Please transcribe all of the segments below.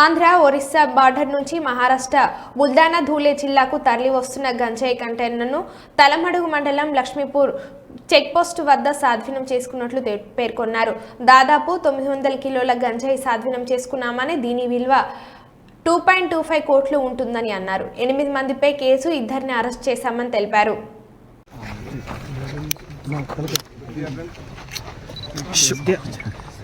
Andhra Orissa border నుంచి మహారాష్ట్ర బుల్దానా ధూలే జిల్లాకు తరలి వస్తున్న గంజాయి కంటైనర్ను తలమడుగు మండలం లక్ష్మీపూర్ చెక్పోస్ట్ వద్ద స్వాధీనం చేసుకున్నట్లు పేర్కొన్నారు. దాదాపు తొమ్మిది వందల కిలోల గంజాయి స్వాధీనం చేసుకున్నామని దీని విలువ టూ పాయింట్ టూ ఫైవ్ కోట్లు ఉంటుందని అన్నారు. ఎనిమిది మందిపై కేసు ఇద్దరిని అరెస్ట్ చేశామని తెలిపారు.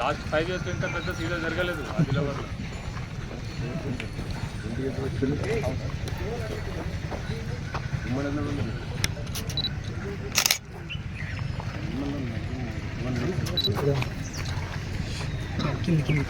లాస్ట్ ఫైవ్ ఇయర్స్ ఇంత పెద్ద సీజన్ జరగలేదు ఆదిలాబాద్లో కింది కింది.